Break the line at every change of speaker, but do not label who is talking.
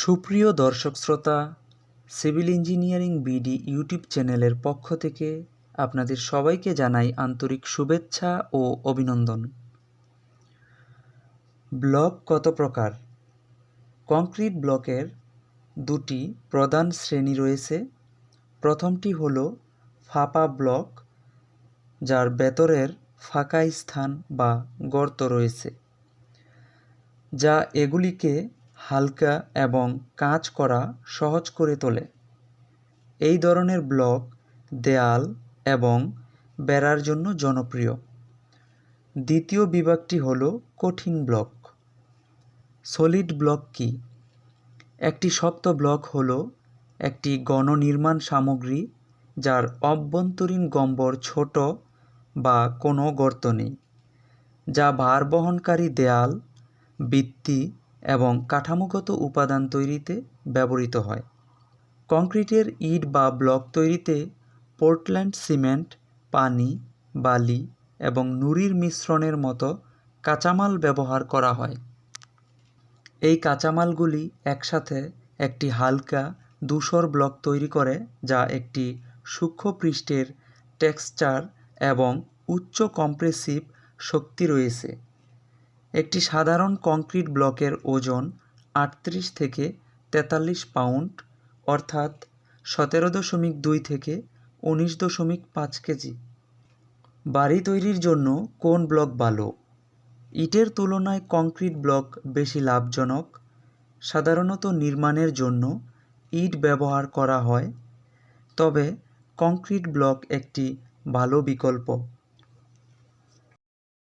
সুপ্রিয় দর্শক শ্রোতা, সিভিল ইঞ্জিনিয়ারিং বিডি ইউটিউব চ্যানেলের পক্ষ থেকে আপনাদের সবাইকে জানাই আন্তরিক শুভেচ্ছা ও অভিনন্দন। ব্লক কত প্রকার? কংক্রিট ব্লকের দুটি প্রধান শ্রেণি রয়েছে। প্রথমটি হল ফাঁপা ব্লক, যার ভেতরের ফাঁকা স্থান বা গর্ত রয়েছে, যা এগুলিকে হালকা এবং কাজ করা সহজ করে তোলে। এই ধরনের ব্লক দেয়াল এবং বেড়ার জন্য জনপ্রিয়। দ্বিতীয় বিভাগটি হল কঠিন ব্লক। সলিড ব্লক কি? একটি শক্ত ব্লক হল একটি গণনির্মাণ সামগ্রী যার অভ্যন্তরীণ গম্বর ছোট বা কোনো গর্ত নেই, যা ভার বহনকারী দেয়াল, ভিত্তি এবং কাঠামোগত উপাদান তৈরিতে ব্যবহৃত হয়। কংক্রিটের ইট বা ব্লক তৈরিতে পোর্টল্যান্ড সিমেন্ট, পানি, বালি এবং নুড়ির মিশ্রণের মতো কাঁচামাল ব্যবহার করা হয়। এই কাঁচামালগুলি একসাথে একটি হালকা ধূসর ব্লক তৈরি করে, যা একটি সূক্ষ্ম পৃষ্ঠের টেক্সচার এবং উচ্চ কম্প্রেসিভ শক্তি রয়েছে। একটি সাধারণ কংক্রিট ব্লকের ওজন আটত্রিশ থেকে তেতাল্লিশ পাউন্ড, অর্থাৎ সতেরো দশমিক দুই থেকে উনিশ দশমিক পাঁচ কেজি। বাড়ি তৈরির জন্য কোন ব্লক ভালো? ইটের তুলনায় কংক্রিট ব্লক বেশি লাভজনক। সাধারণত নির্মাণের জন্য ইট ব্যবহার করা হয়। তবে কংক্রিট ব্লক একটি ভালো বিকল্প।